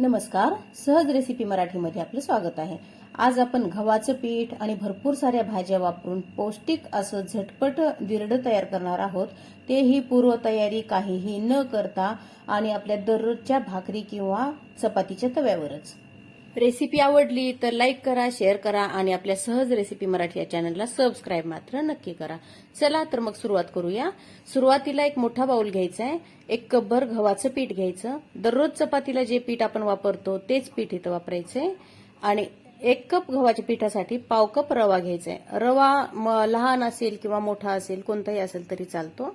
नमस्कार सहज रेसिपी मराठीमध्ये आपलं स्वागत आहे. आज आपण गव्हाचं पीठ आणि भरपूर साऱ्या भाज्या वापरून पौष्टिक असं झटपट दिरड तयार करणार आहोत. तेही पूर्वतयारी काहीही न करता आणि आपल्या दररोजच्या भाकरी किंवा चपातीच्या तव्यावरच. रेसिपी आवडली तर लाईक करा शेअर करा आणि आपल्या सहज रेसिपी मराठी या चॅनलला सबस्क्राईब मात्र नक्की करा. चला तर मग सुरुवात करूया. सुरुवातीला एक मोठा बाऊल घ्यायचा आहे. एक कपभर गव्हाचं पीठ घ्यायचं. दररोज चपातीला जे पीठ आपण वापरतो तेच पीठ इथं वापरायचंय. आणि एक कप गव्हाच्या पिठासाठी पाव कप रवा घ्यायचा आहे रवा लहान असेल किंवा मोठा असेल कोणताही असेल तरी चालतो.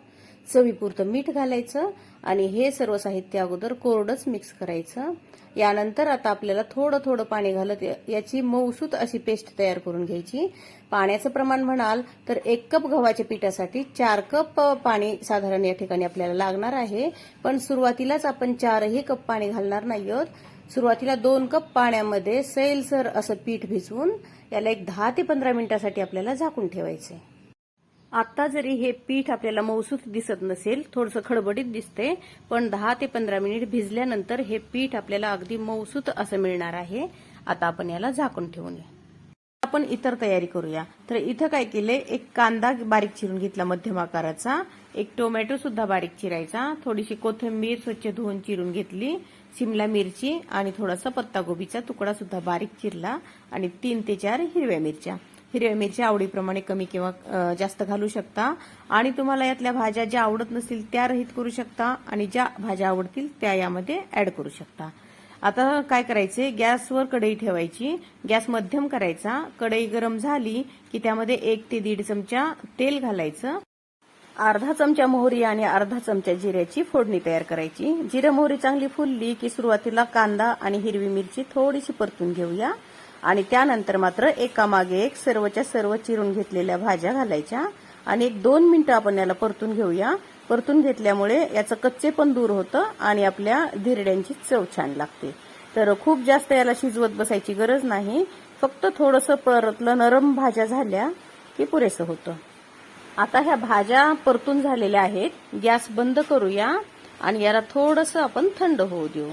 चवीपुरतं मीठ घालायचं आणि हे सर्व साहित्य अगोदर कोरडच मिक्स करायचं. यानंतर आता आपल्याला थोडं थोडं पाणी घालत याची मऊसूत अशी पेस्ट तयार करून घ्यायची. पाण्याचं प्रमाण म्हणाल तर एक कप गव्हाच्या पिठासाठी चार कप पाणी साधारण या ठिकाणी आपल्याला लागणार आहे. पण सुरुवातीलाच आपण चारही कप पाणी घालणार नाही आहोत. सुरुवातीला दोन कप पाण्यामध्ये सैलसर असं पीठ भिजवून याला एक दहा ते पंधरा मिनिटासाठी आपल्याला झाकून ठेवायचंय. आता जरी हे पीठ आपल्याला मौसूत दिसत नसेल थोडंसं खडबडीत दिसते पण दहा ते पंधरा मिनिट भिजल्यानंतर हे पीठ आपल्याला अगदी मौसूत असं मिळणार आहे. आता आपण याला झाकून ठेवूया आपण इतर तयारी करूया. तर इथं काय केले एक कांदा बारीक चिरून घेतला मध्यम आकाराचा एक टोमॅटो सुद्धा बारीक चिरायचा थोडीशी कोथिंबीर स्वच्छ धुवून चिरून घेतली शिमला मिरची आणि थोडासा पत्तागोबीचा तुकडा सुद्धा बारीक चिरला आणि तीन ते चार हिरव्या मिरच्या. हिरव्या मिरच्या आवडीप्रमाणे कमी किंवा जास्त घालू शकता. आणि तुम्हाला यातल्या भाज्या ज्या आवडत नसतील त्या रहित करू शकता आणि ज्या भाज्या आवडतील त्या यामध्ये ऍड करू शकता. आता काय करायचे? गॅसवर कढई ठेवायची. गॅस मध्यम करायचा. कढई गरम झाली की त्यामध्ये एक ते दीड चमचा तेल घालायचं. अर्धा चमचा मोहरी आणि अर्धा चमचा जिऱ्याची फोडणी तयार करायची. जिरं मोहरी चांगली फुलली की सुरुवातीला कांदा आणि हिरवी मिरची थोडीशी परतून घेऊया. आणि त्यानंतर मात्र एकामागे एक सर्वच्या सर्व चिरून घेतलेल्या भाज्या घालायच्या. आणि एक दोन मिनिटं आपण याला परतून घेऊया. परतून घेतल्यामुळे याचं कच्चे पण दूर होतं आणि आपल्या धिरड्यांची चव छान लागते. तर खूप जास्त याला शिजवत बसायची गरज नाही. फक्त थोडंसं परतलं नरम भाज्या झाल्या की पुरेसं होतं. आता ह्या भाज्या परतून झालेल्या आहेत. गॅस बंद करूया आणि याला थोडंसं आपण थंड होऊ देऊ.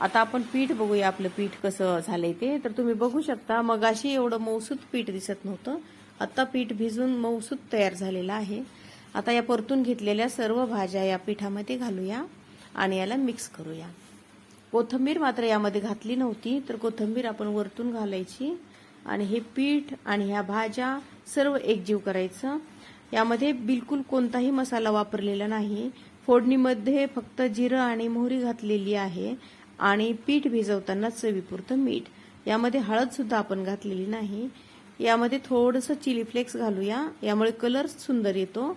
आता आपण पीठ बघूया आपलं पीठ कसं झालंय ते. तर तुम्ही बघू शकता मगाशी एवढं मौसूत पीठ दिसत नव्हतं. आता पीठ भिजून मौसूत तयार झालेलं आहे. आता या परतून घेतलेल्या सर्व भाज्या या पिठामध्ये घालूया आणि याला मिक्स करूया. कोथंबीर मात्र यामध्ये घातली नव्हती तर कोथंबीर आपण वरतून घालायची आणि हे पीठ आणि ह्या भाज्या सर्व एकजीव करायचं. यामध्ये बिलकुल कोणताही मसाला वापरलेला नाही. फोडणीमध्ये फक्त जिरं आणि मोहरी घातलेली आहे आणि पीठ भिजवताना चवीपुरतं मीठ. यामध्ये हळद सुद्धा आपण घातलेली नाही. यामध्ये थोडंसं चिली फ्लेक्स घालूया. यामुळे कलर सुंदर येतो.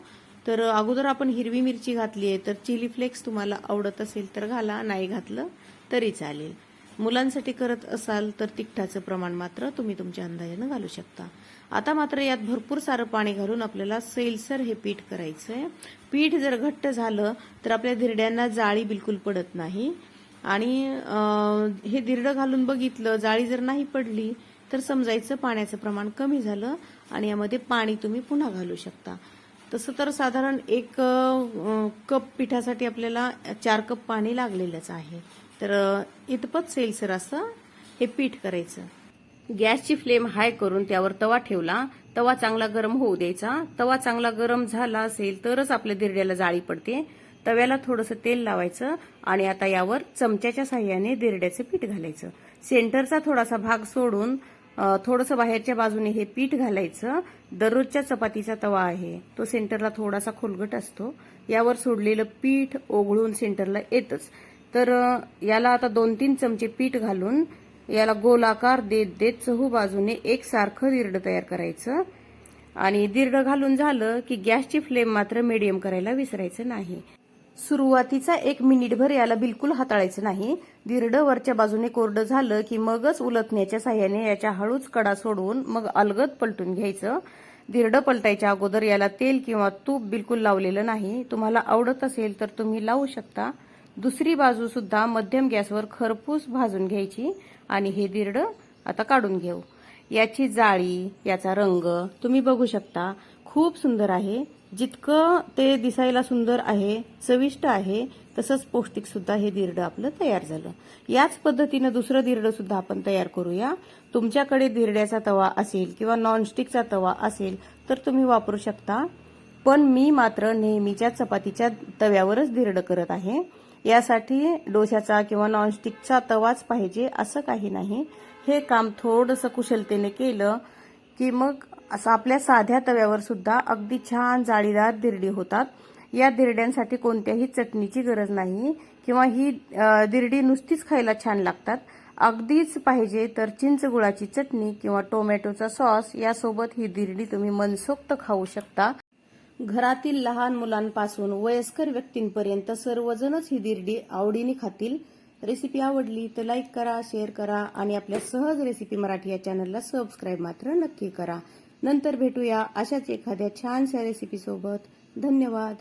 तर अगोदर आपण हिरवी मिरची घातली आहे तर चिली फ्लेक्स तुम्हाला आवडत असेल तर घाला नाही घातलं तरी चालेल. मुलांसाठी करत असाल तर तिखटाचं प्रमाण मात्र तुम्ही तुमच्या अंदाजानं घालू शकता. आता मात्र यात भरपूर सारं पाणी घालून आपल्याला सैलसर हे पीठ करायचंय. पीठ जर घट्ट झालं तर आपल्या धिरड्यांना जाळी बिलकुल पडत नाही. आणि हे धिरडं घालून बघितलं जाळी जर नाही पडली तर समजायचं पाण्याचं प्रमाण कमी झालं आणि यामध्ये पाणी तुम्ही पुन्हा घालू शकता. तसं तर साधारण एक कप पिठासाठी आपल्याला चार कप पाणी लागलेलंच आहे. तर इतपत सेलसर असं हे पीठ करायचं. गॅसची फ्लेम हाय करून त्यावर तवा ठेवला. तवा चांगला गरम होऊ द्यायचा. तवा चांगला गरम झाला असेल तरच आपल्या दिरड्याला जाळी पडते. तव्याला थोडंसं तेल लावायचं आणि आता यावर चमच्याच्या साह्याने दिरड्याचं पीठ घालायचं. सेंटरचा थोडासा भाग सोडून थोडंसं बाहेरच्या बाजूने हे पीठ घालायचं. दररोजच्या चपातीचा तवा आहे. तो सेंटरला थोडासा खोलगट असतो. यावर सोडलेलं पीठ ओघळून सेंटरला येतच. तर याला आता दोन तीन चमचे पीठ घालून याला गोलाकार देत देत चहू बाजूने एकसारखं दिरड तयार करायचं. आणि दिरडं घालून झालं की गॅसची फ्लेम मात्र मीडियम करायला विसरायचं नाही. सुरुवातीचा एक मिनिटभर याला बिलकुल हाताळायचं नाही. दिरडं वरच्या बाजूने कोरडं झालं की मगच उलटण्याच्या साह्याने याच्या हळूच कडा सोडवून मग अलगद पलटून घ्यायचं. दिरडं पलटायच्या अगोदर याला तेल किंवा तूप बिलकुल लावलेलं नाही. तुम्हाला आवडत असेल तर तुम्ही लावू शकता. दुसरी बाजू सुद्धा मध्यम गॅसवर खरपूस भाजून घ्यायची आणि हे दिरड आता काढून घेऊ. याची जाळी याचा रंग तुम्ही बघू शकता. खूप सुंदर आहे. जितकं ते दिसायला सुंदर आहे चविष्ट आहे तसंच पौष्टिक सुद्धा हे दिरडं आपलं तयार झालं. याच पद्धतीनं दुसरं दिरडं सुद्धा आपण तयार करूया. तुमच्याकडे दिरड्याचा तवा असेल किंवा नॉनस्टिकचा तवा असेल तर तुम्ही वापरू शकता. पण मी मात्र नेहमीच्या चपातीच्या तव्यावरच दिरडं करत आहे. यासाठी डोश्याचा किंवा नॉनस्टिकचा तवाच पाहिजे असं काही नाही. हे काम थोडंसं कुशलतेने केलं की मग असं आपल्या साध्या तव्यावर सुद्धा अगदी छान जाळीदार दिरडी होतात. या दिरड्यांसाठी कोणत्याही चटणीची गरज नाही किंवा ही दिरडी नुसतीच खायला छान लागतात. अगदीच पाहिजे तर चिंच गुळाची चटणी किंवा टोमॅटोचा सॉस यासोबत ही दिरडी तुम्ही मनसोक्त खाऊ शकता. घरातील लहान मुलांपासून वयस्कर व्यक्तींपर्यंत सर्वजणच ही दिरडी आवडीने खातील. रेसिपी आवडली तर लाईक करा शेअर करा आणि आपल्या सहज रेसिपी मराठी या चॅनलला सबस्क्राईब मात्र नक्की करा. नंतर भेटूया अशाच एखाद्या छानशा रेसिपीसोबत धन्यवाद.